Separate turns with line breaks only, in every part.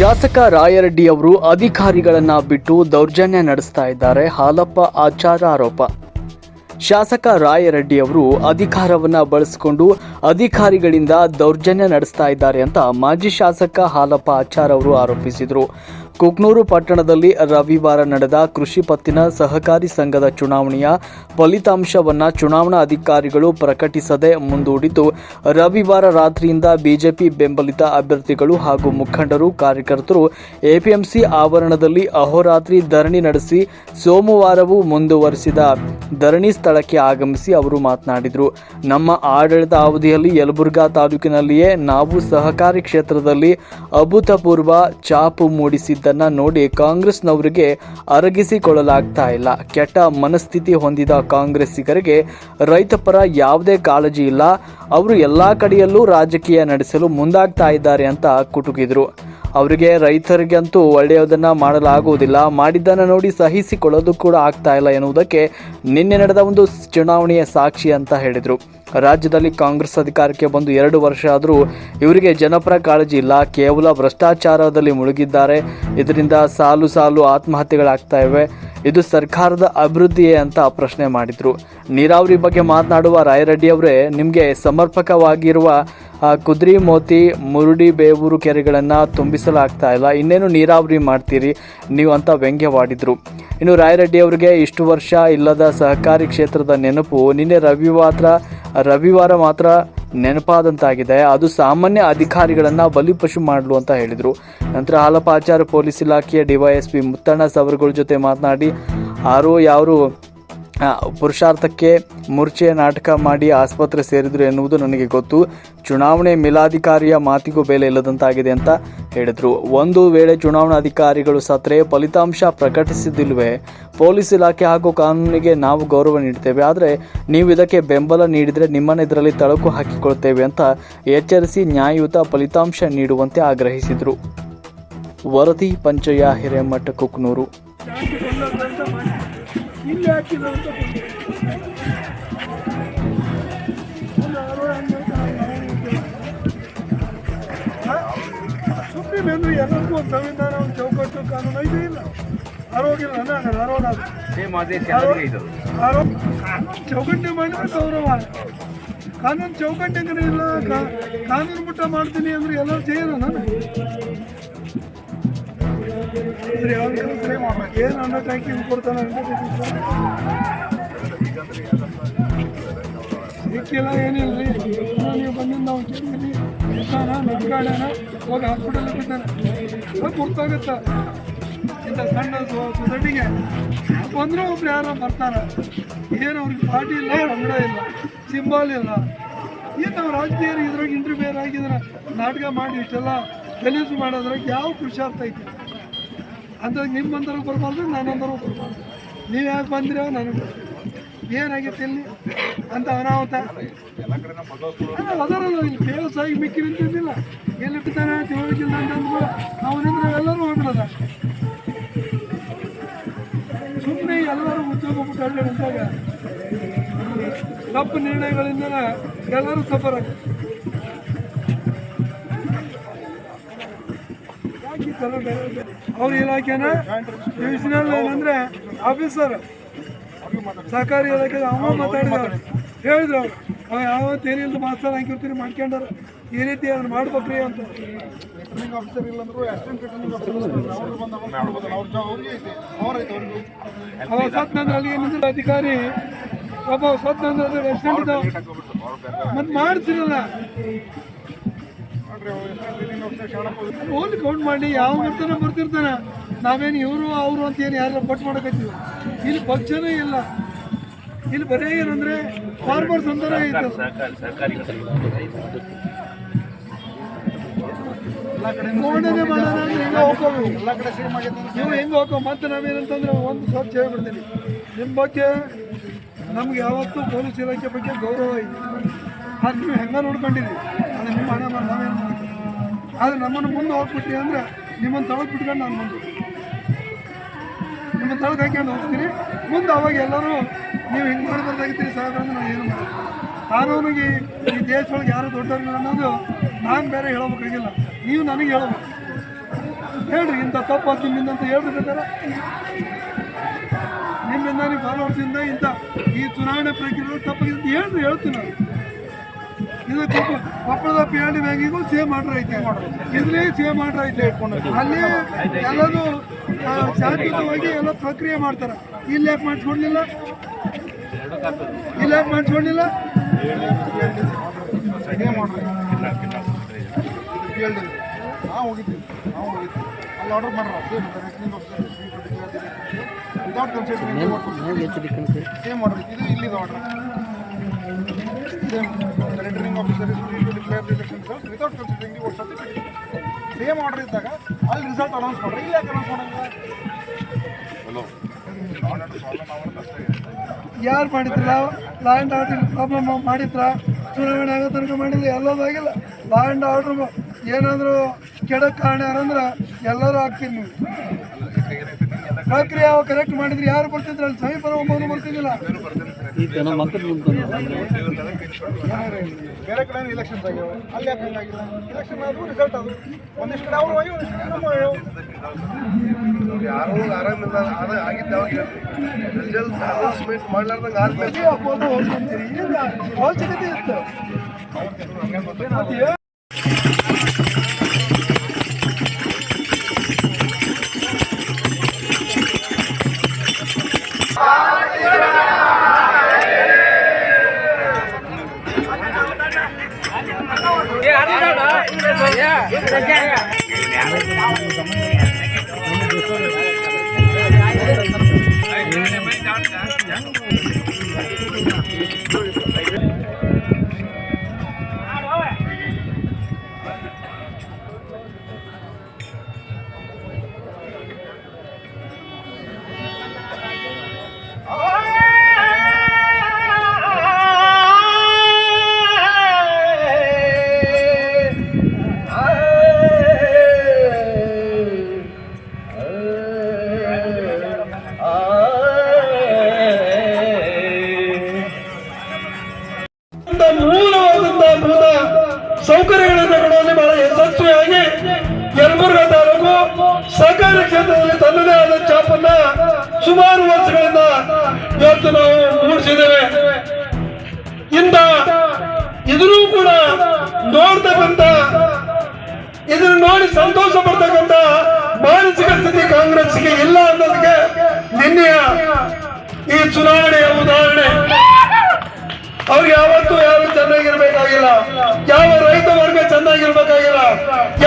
ಶಾಸಕ ರಾಯರೆಡ್ಡಿ ಅವರು ಅಧಿಕಾರಿಗಳನ್ನ ಬಿಟ್ಟು ದೌರ್ಜನ್ಯ ನಡೆಸ್ತಾ ಇದ್ದಾರೆ. ಹಾಲಪ್ಪ ಆಚಾರ ಆರೋಪ. ಶಾಸಕ ರಾಯರೆಡ್ಡಿ ಅವರು ಅಧಿಕಾರವನ್ನ ಬಳಸಿಕೊಂಡು ಅಧಿಕಾರಿಗಳಿಂದ ದೌರ್ಜನ್ಯ ನಡೆಸ್ತಾ ಇದ್ದಾರೆ ಅಂತ ಮಾಜಿ ಶಾಸಕ ಹಾಲಪ್ಪ ಆಚಾರ್ ಅವರು ಆರೋಪಿಸಿದರು. ಕುಕ್ನೂರು ಪಟ್ಟಣದಲ್ಲಿ ರವಿವಾರ ನಡೆದ ಕೃಷಿ ಪತ್ತಿನ ಸಹಕಾರಿ ಸಂಘದ ಚುನಾವಣೆಯ ಫಲಿತಾಂಶವನ್ನು ಚುನಾವಣಾ ಅಧಿಕಾರಿಗಳು ಪ್ರಕಟಿಸದೆ ಮುಂದೂಡಿದ್ದು ರವಿವಾರ ರಾತ್ರಿಯಿಂದ ಬಿಜೆಪಿ ಬೆಂಬಲಿತ ಅಭ್ಯರ್ಥಿಗಳು ಹಾಗೂ ಮುಖಂಡರು, ಕಾರ್ಯಕರ್ತರು ಎಪಿಎಂಸಿ ಆವರಣದಲ್ಲಿ ಅಹೋರಾತ್ರಿ ಧರಣಿ ನಡೆಸಿ ಸೋಮವಾರವೂ ಮುಂದುವರೆಸಿದ ಧರಣಿ ಸ್ಥಳಕ್ಕೆ ಆಗಮಿಸಿ ಅವರು ಮಾತನಾಡಿದರು. ನಮ್ಮ ಆಡಳಿತ ಅವಧಿಯಲ್ಲಿ ಯಲಬುರ್ಗಾ ತಾಲೂಕಿನಲ್ಲಿಯೇ ನಾವು ಸಹಕಾರಿ ಕ್ಷೇತ್ರದಲ್ಲಿ ಅಭೂತಪೂರ್ವ ಚಾಪು ಮೂಡಿಸಿದ್ದನ್ನ ನೋಡಿ ಕಾಂಗ್ರೆಸ್ನವರಿಗೆ ಅರಗಿಸಿಕೊಳ್ಳಲಾಗ್ತಾ ಇಲ್ಲ. ಕೆಟ್ಟ ಮನಸ್ಥಿತಿ ಹೊಂದಿದ ಕಾಂಗ್ರೆಸ್ಸಿಗರಿಗೆ ರೈತಪರ ಯಾವುದೇ ಕಾಳಜಿ ಇಲ್ಲ. ಅವರು ಎಲ್ಲಾ ಕಡೆಯಲ್ಲೂ ರಾಜಕೀಯ ನಡೆಸಲು ಮುಂದಾಗ್ತಾ ಇದ್ದಾರೆ ಅಂತ ಕುಟುಕಿದ್ರು. ಅವರಿಗೆ ರೈತರಿಗಂತೂ ಒಳ್ಳೆಯದನ್ನ ಮಾಡಲಾಗುವುದಿಲ್ಲ. ಮಾಡಿದ್ದನ್ನು ನೋಡಿ ಸಹಿಸಿಕೊಳ್ಳೋದು ಕೂಡ ಆಗ್ತಾ ಇಲ್ಲ ಎನ್ನುವುದಕ್ಕೆ ನಿನ್ನೆ ನಡೆದ ಒಂದು ಚುನಾವಣೆಯ ಸಾಕ್ಷಿ ಅಂತ ಹೇಳಿದರು. ರಾಜ್ಯದಲ್ಲಿ ಕಾಂಗ್ರೆಸ್ ಅಧಿಕಾರಕ್ಕೆ ಬಂದು ಎರಡು ವರ್ಷ ಆದರೂ ಇವರಿಗೆ ಜನಪರ ಕಾಳಜಿ ಇಲ್ಲ. ಕೇವಲ ಭ್ರಷ್ಟಾಚಾರದಲ್ಲಿ ಮುಳುಗಿದ್ದಾರೆ. ಇದರಿಂದ ಸಾಲು ಸಾಲು ಆತ್ಮಹತ್ಯೆಗಳಾಗ್ತಾ ಇವೆ. ಇದು ಸರ್ಕಾರದ ಅಭಿವೃದ್ಧಿಯೇ ಅಂತ ಪ್ರಶ್ನೆ ಮಾಡಿದರು. ನೀರಾವರಿ ಬಗ್ಗೆ ಮಾತನಾಡುವ ರಾಯರೆಡ್ಡಿ ಅವರೇ ನಿಮಗೆ ಸಮರ್ಪಕವಾಗಿರುವ ಕುದ್ರಿ, ಮೋತಿ, ಮುರುಡಿ, ಬೇವೂರು ಕೆರೆಗಳನ್ನು ತುಂಬಿಸಲಾಗ್ತಾ ಇಲ್ಲ. ಇನ್ನೇನು ನೀರಾವರಿ ಮಾಡ್ತೀರಿ? ನೀವು ಅಂತ ವ್ಯಂಗ್ಯವಾಡಿದರು. ಇನ್ನು ರಾಯರೆಡ್ಡಿ ಅವರಿಗೆ ಇಷ್ಟು ವರ್ಷ ಇಲ್ಲದ ಸಹಕಾರಿ ಕ್ಷೇತ್ರದ ನೆನಪು ನಿನ್ನೆ ರವಿವಾರ ರವಿವಾರ ಮಾತ್ರ ನೆನಪಾದಂತಾಗಿದೆ. ಅದು ಸಾಮಾನ್ಯ ಅಧಿಕಾರಿಗಳನ್ನು ಬಲಿಪಶು ಮಾಡಲು ಅಂತ ಹೇಳಿದರು. ನಂತರ ಹಾಲಪಾಚಾರ ಪೊಲೀಸ್ ಇಲಾಖೆಯ ಡಿವೈಎಸ್ಪಿ ಮುತ್ತಣ್ಣ ಸವರ್ಗಳ ಜೊತೆ ಮಾತನಾಡಿ ಯಾರು ಯಾರು ಪುರುಷಾರ್ಥಕ್ಕೆ ಮೂರ್ಛೆ ನಾಟಕ ಮಾಡಿ ಆಸ್ಪತ್ರೆ ಸೇರಿದ್ರು ಎನ್ನುವುದು ನನಗೆ ಗೊತ್ತು. ಚುನಾವಣೆ ಮೇಲಾಧಿಕಾರಿಯ ಮಾತಿಗೂ ಬೆಲೆ ಇಲ್ಲದಂತಾಗಿದೆ ಅಂತ ಹೇಳಿದರು. ಒಂದು ವೇಳೆ ಚುನಾವಣಾ ಅಧಿಕಾರಿಗಳು ಸತ್ರೆ ಫಲಿತಾಂಶ ಪ್ರಕಟಿಸಿದಿಲ್ವೇ, ಪೊಲೀಸ್ ಇಲಾಖೆ ಹಾಗೂ ಕಾನೂನಿಗೆ ನಾವು ಗೌರವ ನೀಡ್ತೇವೆ. ಆದರೆ ನೀವು ಇದಕ್ಕೆ ಬೆಂಬಲ ನೀಡಿದರೆ ನಿಮ್ಮನ್ನು ಇದರಲ್ಲಿ ತಳಕು ಹಾಕಿಕೊಳ್ತೇವೆ ಅಂತ ಎಚ್ಚರಿಸಿ ನ್ಯಾಯಯುತ ಫಲಿತಾಂಶ ನೀಡುವಂತೆ ಆಗ್ರಹಿಸಿದರು. ವರದಿ, ಪಂಚಯ್ಯ, ಹಿರೇಮಠ, ಕುಕ್ನೂರು.
ಇಲ್ಲಿ ಹಾಕಿದ ಅಂತ ಸುಪ್ರೀಂ ಅಂದ್ರೆ ಎಲ್ಲರಿಗೂ ಒಂದು ಸಂವಿಧಾನ ಒಂದು ಚೌಕಟ್ಟು ಕಾನೂನು ಇದೇ ಇಲ್ಲ. ಆರೋಗ್ಯ ಅನಾಗಲ್ಲ ಆರೋಗ್ಯ ಚೌಕಟ್ಟೆ ಮಾಡಿದ್ರೆ ಗೌರವ. ಕಾನೂನು ಚೌಕಟ್ಟೆ ಇಲ್ಲ ಕಾನೂನು ಮುಟ್ಟ ಮಾಡ್ತೀನಿ ಅಂದ್ರೆ ಎಲ್ಲರೂ ಸೇರೋ ನಾನು ಅಂದ್ರೆ ಏನು ಅನ್ನ ಟ್ಯಾಂಕಿ ಕೊಡ್ತಾನೆ ಸಿಕ್ಕಿಲ್ಲ ಏನಿಲ್ಲ. ರೀ ನೀವು ಬಂದಿದ್ದು ನಾವು ಕೇಳಿದ್ರಿ ಇರ್ತಾನ ನಡ್ಗಾಡೋಣ ಹೋಗಿ ಹಾಸ್ಪಿಟಲ್ ಬಿದ್ದಾನೆ ಅದು ಗೊತ್ತಾಗುತ್ತ ಇಂಥ ಸಣ್ಣ ಸೊಸೈಟಿಗೆ ಬಂದರೂ ಒಬ್ರು ಯಾರೋ ಬರ್ತಾರೆ ಏನು ಅವ್ರಿಗೆ ಪಾರ್ಟಿ ಇಲ್ಲ ಅಂಗಡ ಇಲ್ಲ ಸಿಂಬಲ್ ಇಲ್ಲ ಏನು ನಾವು ರಾಜಕೀಯರು ಇದ್ರಾಗ ಇಂಟರ್ವ್ಯೂರ್ ಆಗಿದ್ರೆ ನಾಟಕ ಮಾಡಿ ಇಷ್ಟೆಲ್ಲ ಗಲೀಜು ಮಾಡೋದ್ರಾಗ ಯಾವ ಖುಷಿ ಐತೆ ಅಂತ ನಿಮ್ಮಂತರೂ ಬರ್ಬಾರ್ದು ನಾನಂತರೂ ಬರ್ಬಾರ್ದು. ನೀವು ಯಾಕೆ ಬಂದಿರೋ ನನಗೆ ಏನಾಗಿತ್ತು ಇಲ್ಲಿ? ಅಂತ ಅನಾಹುತ. ಅದರಲ್ಲ ಇಲ್ಲಿ ಆಗಿ ಮಿಕ್ಕಿ ನಿಂತಿದ್ದಿಲ್ಲ. ಎಲ್ಲಿ ಬಿಟ್ಟಾನೆ ತಿಳುವಳಿಕಿಲ್ಲ ಅಂತ ನಾವು ಅವನಿಂದ ಎಲ್ಲರೂ ಹೋಗ್ಬಿಡೋದ? ಸುಮ್ಮನೆ ಎಲ್ಲರೂ ಉದ್ಯೋಗ ಬಿಟ್ಟು ಅಡ್ಡಾಡಿದಾಗ ತಪ್ಪು ನಿರ್ಣಯಗಳಿಂದ ಎಲ್ಲರೂ ಸಫರ್ ಆಗ್ತಾರೆ. ಅವ್ರ ಇಲಾಖೆನ ಡಿವಿಷನಲ್ ಏನಂದ್ರೆ ಆಫೀಸರ್ ಸಹಕಾರಿ ಇಲಾಖೆ ಅವ ಮಾತಾಡಿದ್ರು. ಹೇಳಿದ್ರು ಅವ್ರು. ಅವ ಯಾವ ತೇರಿಲ್ದ ಮಾಸ್ತರ್ ಹಾಕಿರ್ತೀರಿ ಮಾಡ್ಕೊಂಡಾರ. ಈ ರೀತಿ ಅದನ್ನ ಮಾಡ್ಬೇಕ್ರಿ ಅಂತ.
ಆಫೀಸರ್ ಇಲ್ಲಂದ್ರು
ಅವ ಸತ್ ಅಲ್ಲಿ ಏನಿದ್ರು ಅಧಿಕಾರಿ ಒಬ್ಬ ಸತ್ ಅಸಿಸ್ಟೆಂಟ್ ಇದ್ದಾವ. ಮತ್ತೆ ಮಾಡ್ತಿರಲ್ಲ. ಓನ್ಲಿ ಕೌಂಟ್ ಮಾಡಿ ಯಾವ ಬರ್ತಾನೆ ಬರ್ತಿರ್ತಾನೆ? ನಾವೇನು ಇವರು ಅವರು ಅಂತ ಏನು ಯಾರು ಪಟ್ಟು ಮಾಡಕತ್ತೀವಿ? ಇಲ್ಲಿ ಪಕ್ಷನೇ ಇಲ್ಲ. ಇಲ್ಲಿ ಬರೀ ಏನಂದ್ರೆ ಫಾರ್ಮರ್ಸ್ ಅಂತಾನೆ ಐತೆ.
ಎಲ್ಲ ಕಡೆ
ನೋಡನೆ ಮಾಡೋಣ ಅಂದ್ರೆ ಹೆಂಗ ಹೋಗ್ಕೋಬೇಕು
ಎಲ್ಲ ಕಡೆ ಸೇಮ್
ನೀವು ಹೆಂಗೆ ಹೋಗೋ ಮತ್ತೆ ನಾವೇನಂತಂದ್ರೆ ಒಂದು ಸ್ವಚ್ಛ ಹೇಳ್ಬಿಡ್ತೀನಿ ನಿಮ್ಮ ಬಗ್ಗೆ ನಮ್ಗೆ ಯಾವತ್ತೂ ಪೊಲೀಸ್ ಇಲಾಖೆ ಬಗ್ಗೆ ಗೌರವ ಐತಿ ಅದು ನೀವು ಹೆಂಗೆ ನೋಡ್ಕೊಂಡಿರಿ ಅದು ನಿಮ್ಮ ಹಣ ನಾವೇನು ಆದರೆ ನಮ್ಮನ್ನು ಮುಂದೆ ಹೋಗ್ಬಿಟ್ರಿ ಅಂದರೆ ನಿಮ್ಮನ್ನು ತಳಕ್ ಬಿಟ್ಕೊಂಡು ನಾನು ಮುಂದೆ ನಿಮ್ಮನ್ನು ನಿಮ್ಮ ಹಾಕ್ಯಂಡು ಹೋಗ್ತೀನಿ ಮುಂದೆ ಅವಾಗ ಎಲ್ಲರೂ ನೀವು ಹಿಂಗೆ ಮಾಡಬಾರ್ದಾಗಿತ್ತೀರಿ ಸಾಹೇಬ್ರ ಅಂದ್ರೆ ನಾನು ಏನು ಕಾನೂನಿಗೆ ಈ ದೇಶದೊಳಗೆ ಯಾರು ದೊಡ್ಡವ್ರಿಲ್ಲ ಅನ್ನೋದು ನಾನು ಬೇರೆ ಹೇಳಬೇಕಾಗಿಲ್ಲ ನೀವು ನನಗೆ ಹೇಳಬೇಕು.
ಹೇಳ್ರಿ, ಇಂಥ ತಪ್ಪು ನಿಮ್ಮಿಂದ ಅಂತ ಹೇಳ್ರಿ ಬೇಕಾರೆ ನಿಮ್ಮಿಂದ ನೀವು ಫಾಲೋವರ್ಸಿಂದ ಇಂಥ ಈ ಚುನಾವಣೆ ಪ್ರಕ್ರಿಯೆ ತಪ್ಪಾಗಿದೆ ಅಂತ ಹೇಳ್ರಿ, ಹೇಳ್ತೀನಿ ನಾನು. ಇದು ಕೊಪ್ಪ ಕೊಪ್ಪಳದ ಪಿ ಆರ್ ಡಿ ಬ್ಯಾಂಕಿಗೂ ಸೇಮ್ ಆರ್ಡರ್ ಐತೆ. ಇದ್ರಲ್ಲಿ ಸೇಮ್ ಆರ್ಡರ್ ಐತೆ. ಅಲ್ಲಿ ಎಲ್ಲದು ಆ, ಶಾಂತಿಯುತವಾಗಿ ಎಲ್ಲ ಪ್ರಕ್ರಿಯೆ ಮಾಡ್ತಾರೆ. ಇಲ್ಲಿ ಯಾಕೆ ಮಾಡಿಸ್ಕೊಡ್ಲಿಲ್ಲ? ಇಲ್ಲಿ ಯಾಕೆ ಮಾಡಿಸ್ಕೊಡ್ಲಿಲ್ಲ?
ನಾವು ಹೋಗಿದ್ವಿ. ನಾವು ಹೋಗಿದ್ವಿ. ಅಲ್ಲಿ ಆರ್ಡರ್ ಮಾಡ್ರ. Same without consulting same order ಇದು ಇಲ್ಲಿ order same returning officer declare re-election without the ಒಂದು ಸರ್ಟಿಫಿಕೇಟ್ ಸೇಮ್ ಆರ್ಡರ್ ಇದ್ದಾಗ ಅಲ್ಲಿ ರಿಸಲ್ಟ್ ಅನೌನ್ಸ್ ಮಾಡ್ರಿ. ಇಲ್ಲಿ ಯಾಕೆ ಅನೌನ್ಸ್ ಮಾಡಂಗಿಲ್ಲ
ಯಾರು ಮಾಡಿದ್ರ? ಲಾ ಆ್ಯಂಡ್ ಆರ್ಡರ್ ಪ್ರಾಬ್ಲಮ್ ಮಾಡಿದ್ರ? ಚುನಾವಣೆ ಆಗೋ ತನಕ ಮಾಡಿಲ್ಲ ಎಲ್ಲದಾಗಿಲ್ಲ ಲಾ ಆ್ಯಂಡ್ ಆರ್ಡ್ರ್ ಏನಾದರೂ ಕೆಡಕ್ಕೆ ಕಾರಣ ಯಾರಂದ್ರೆ ಎಲ್ಲರೂ ಆಗ್ತೀನಿ ನೀವು. ಪ್ರಕ್ರಿಯೆ ಕರೆಕ್ಟ್ ಮಾಡಿದ್ರೆ? ಯಾರು ಬರ್ತಿದ್ರು ಅಲ್ಲಿ ಸಹಿ ಬರೋ ಬರ್ತಿದ್ದಿಲ್ಲ
ಬೇರೆ ಕಡೆ ಇಲೆಕ್ಷನ್ಸ್ ಆಗ್ಯಾವ ಅಲ್ಲಿ ಯಾಕೆ ಹಂಗಾಗಿಲ್ಲ ಇಲೆಕ್ಷನ್ ಆದ್ರೂ ರಿಸಲ್ಟ್ ಅದು ಒಂದಿಷ್ಟು ಕಡೆ ಅವ್ರು ಹೋಗಿ ಒಂದಿಷ್ಟು ಕಡೆ ನಮ್ಮ.
ಯಾರು ಆರಾಮಿಲ್ಲ ರಿಸಲ್ಟ್ ಅನೌನ್ಸ್ಮೆಂಟ್ ಮಾಡ್ಲಾರ್ದಂಗ ಆದ್ಮೇಲೆ.
ಅವಶ್ಯಕತೆ ಇತ್ತು. ಮತ್ತೆ
ಸೌಕರ್ಯಗಳನ್ನು ಕೊಡುವಲ್ಲಿ ಬಹಳ ಯಶಸ್ವಿಯಾಗಿ ಯಲಬುರ್ಗ ತಾಲೂಕು ಸಹಕಾರ ಕ್ಷೇತ್ರದಲ್ಲಿ ತನ್ನದೇ ಆದ ಚಾಪನ್ನ ಸುಮಾರು ವರ್ಷಗಳಿಂದ ಇವತ್ತು ನಾವು ಮೂಡಿಸಿದ್ದೇವೆ. ಇಂದ ಇದನ್ನೂ ಕೂಡ ನೋಡ್ತಕ್ಕಂಥ ಇದನ್ನು ನೋಡಿ ಸಂತೋಷ ಪಡ್ತಕ್ಕಂಥ ಮಾನಸಿಕ ಸ್ಥಿತಿ ಕಾಂಗ್ರೆಸ್ಗೆ ಇಲ್ಲ ಅನ್ನೋದಕ್ಕೆ ನಿನ್ನೆಯ ಈ ಚುನಾವಣೆಯ ಉದಾಹರಣೆ. ಅವ್ರಿಗೆ ಯಾವತ್ತೂ ಚೆನ್ನಾಗಿರ್ಬೇಕಾಗಿಲ್ಲ. ಯಾವ ರೈತ ವರ್ಗ ಚೆನ್ನಾಗಿರ್ಬೇಕಾಗಿಲ್ಲ.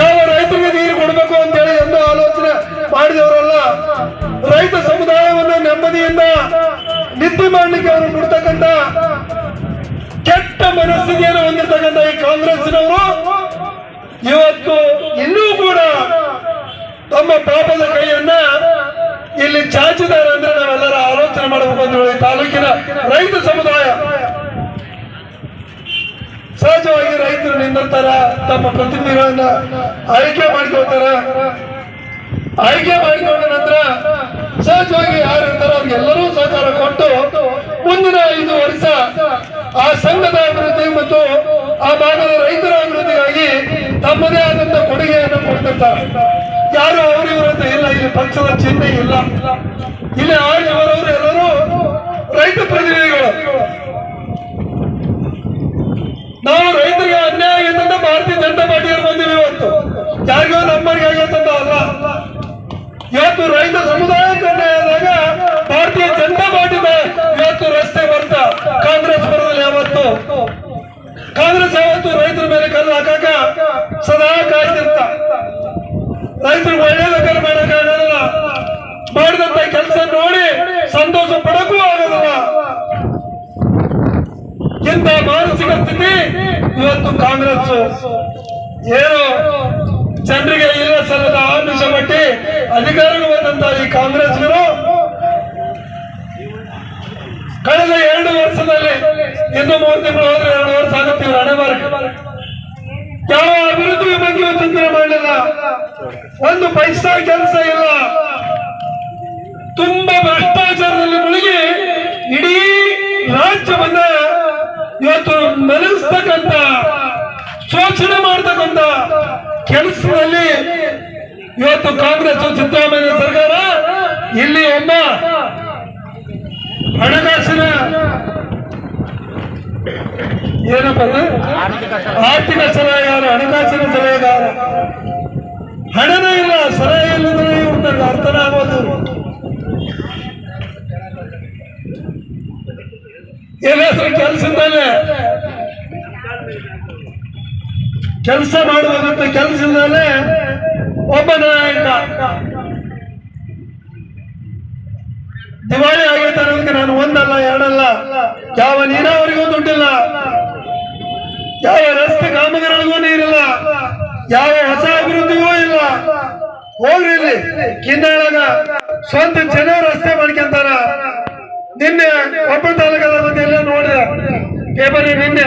ಯಾವ ರೈತರಿಗೆ ನೀರು ಕೊಡಬೇಕು ಅಂತೇಳಿ ಎಂದು ಆಲೋಚನೆ ಮಾಡಿದವರಲ್ಲ. ರೈತ ಸಮುದಾಯವನ್ನು ನೆಮ್ಮದಿಯಿಂದ ನಿದ್ದೆ ಮಾಡಲಿಕ್ಕೆ ಅವರು ಕೊಡ್ತಕ್ಕಂತ ಕೆಟ್ಟ ಮನಸ್ಥಿತಿಯನ್ನು ಹೊಂದಿರ್ತಕ್ಕಂಥ ಈ ಕಾಂಗ್ರೆಸ್ನವರು ಇವತ್ತು ಇನ್ನೂ ಕೂಡ ತಮ್ಮ ಪಾಪದ ಕೈಯನ್ನ ಇಲ್ಲಿ ಚಾಚಿದ್ದಾರೆ ಅಂದ್ರೆ ನಾವೆಲ್ಲರ ಆಲೋಚನೆ ಮಾಡಬೇಕು ಅಂತ ಹೇಳಿ ತಾಲೂಕಿನ ರೈತ ಸಮುದಾಯ ಸಹಜವಾಗಿ ರೈತರು ನಿಂದಿರ್ತಾರ ತಮ್ಮ ಪ್ರತಿನಿಧಿಗಳನ್ನ ಆಯ್ಕೆ ಮಾಡ್ಕೊಳ್ತಾರ. ಆಯ್ಕೆ ಮಾಡಿಕೊಂಡ ನಂತರ ಸಹಜವಾಗಿ ಯಾರು ಅವ್ರಿಗೆಲ್ಲರೂ ಸಹಕಾರ ಕೊಟ್ಟು ಮುಂದಿನ ಐದು ವರ್ಷ ಆ ಸಂಘದ ಅಭಿವೃದ್ಧಿ ಮತ್ತು ಆ ಭಾಗದ ರೈತರ ಅಭಿವೃದ್ಧಿಗಾಗಿ ತಮ್ಮದೇ ಆದಂತ ಕೊಡುಗೆಯನ್ನು ಕೊಡ್ತಿರ್ತಾರೆ. ಯಾರು ಅವರಿವರಂತ ಇಲ್ಲ, ಇಲ್ಲಿ ಪಕ್ಷದ ಚಿಹ್ನೆ ಇಲ್ಲ. ಇಲ್ಲಿ ಆಳಿಯವರವರು ಎಲ್ಲರೂ ರೈತ ಪ್ರತಿನಿಧಿಗಳು ನಾವು ರೈತರಿಗೆ ಅನ್ಯಾಯ ಆಗೈತೆ ಅಂತ ಭಾರತೀಯ ಜನತಾ ಪಾರ್ಟಿಯವ್ರು ಬಂದಿವಿ ಇವತ್ತು ಯಾರಿಗೋ ನಮ್ಮರಿಗೆ ಆಗೈತೆ ಅಂತ ಅಲ್ಲ. ಇವತ್ತು ರೈತ ಸಮುದಾಯ ಆದಾಗ ಭಾರತೀಯ ಜನತಾ ಪಾರ್ಟಿ ಇವತ್ತು ರಸ್ತೆ ಬರ್ತಾ ಕಾಂಗ್ರೆಸ್ ಬರೋದಿಲ್ಲ ಯಾವತ್ತು. ಕಾಂಗ್ರೆಸ್ ಯಾವತ್ತು ರೈತರ ಮೇಲೆ ಕಲ್ಲು ಹಾಕಾಕ ಸದಾ ಕಾಯ್ತಿರ್ತ. ರೈತರು ಒಳ್ಳೇದಕ್ಕೆ ಮಾಡೋಕ್ಕಾಗೋದಿಲ್ಲ ಮಾಡಿದಂತ ಕೆಲಸ ನೋಡಿ ಸಂತೋಷ ಪಡಕ್ಕೂ ಆಗೋದಿಲ್ಲ. ಇಂಥ ಮಾನಸಿಕ ಸ್ಥಿತಿ ಇವತ್ತು ಕಾಂಗ್ರೆಸ್. ಏನು ಜನರಿಗೆ ಇಲ್ಲ ಸಲ್ಲದ ಆಮಿಷ ಮಟ್ಟಿ ಅಧಿಕಾರಕ್ಕೆ ಈ ಕಾಂಗ್ರೆಸ್ಗಳು ಕಳೆದ ಎರಡು ವರ್ಷದಲ್ಲಿ ಇನ್ನು ಮೂರು ತಿಂಗಳು ಹೋದ್ರೆ ಎರಡು ವರ್ಷ ಆಗುತ್ತೆ ಇವ್ರ ಯಾವ ಅಭಿವೃದ್ಧಿ ಬಗ್ಗೆ ಚಿಂತನೆ ಮಾಡಲಿಲ್ಲ. ಒಂದು ಪೈಸಾ ಕೆಲಸ ಇಲ್ಲ. ತುಂಬಾ ಭ್ರಷ್ಟಾಚಾರದಲ್ಲಿ ಮುಳುಗಿ ಇಡೀ ರಾಜ್ಯವನ್ನ ಇವತ್ತು ನಲಿಸ್ತಕ್ಕಂಥ ಶೋಷಣೆ ಮಾಡ್ತಕ್ಕಂಥ ಕೆಲಸದಲ್ಲಿ ಇವತ್ತು ಕಾಂಗ್ರೆಸ್ ಸಿದ್ದರಾಮಯ್ಯ ಸರ್ಕಾರ ಇಲ್ಲಿ ಒಬ್ಬ ಹಣಕಾಸಿನ ಏನಪ್ಪ? ಆರ್ಥಿಕ ಸಲಹೆಗಾರ ಹಣಕಾಸಿನ ಸಲಹೆಗಾರ ಕೆಲಸ ಮಾಡುವಂತ ಕೆಲಸದಲ್ಲೇ ಒಬ್ಬ ನಾಯಕ. ದಿವಾಳಿ ಅನ್ನೋದಕ್ಕೆ ನಾನು ಒಂದಲ್ಲ, ಎರಡಲ್ಲ. ಯಾವ ನೀರಾವರಿಗೂ ದುಡ್ಡಿಲ್ಲ. ಯಾವ ರಸ್ತೆ ಕಾಮಗಾರಿಗಳಿಗೂ ನೀರಿಲ್ಲ. ಯಾವ ಹೊಸ ಅಭಿವೃದ್ಧಿಗೂ ಇಲ್ಲ. ಹೋಗ್ರಿ ಇಲ್ಲಿ, ಕಿನ್ನಾಳಗ. ಸ್ವಂತ ಜನ ರಸ್ತೆ ಮಾಡ್ಕೊಂತಾರ. ನಿನ್ನೆ ಒಬ್ಬ ತಾಲೂಕದ ಬಂದು ಎಲ್ಲ ನೋಡಿದೆ, ಪೇಪರ್ ನಿನ್ನೆ.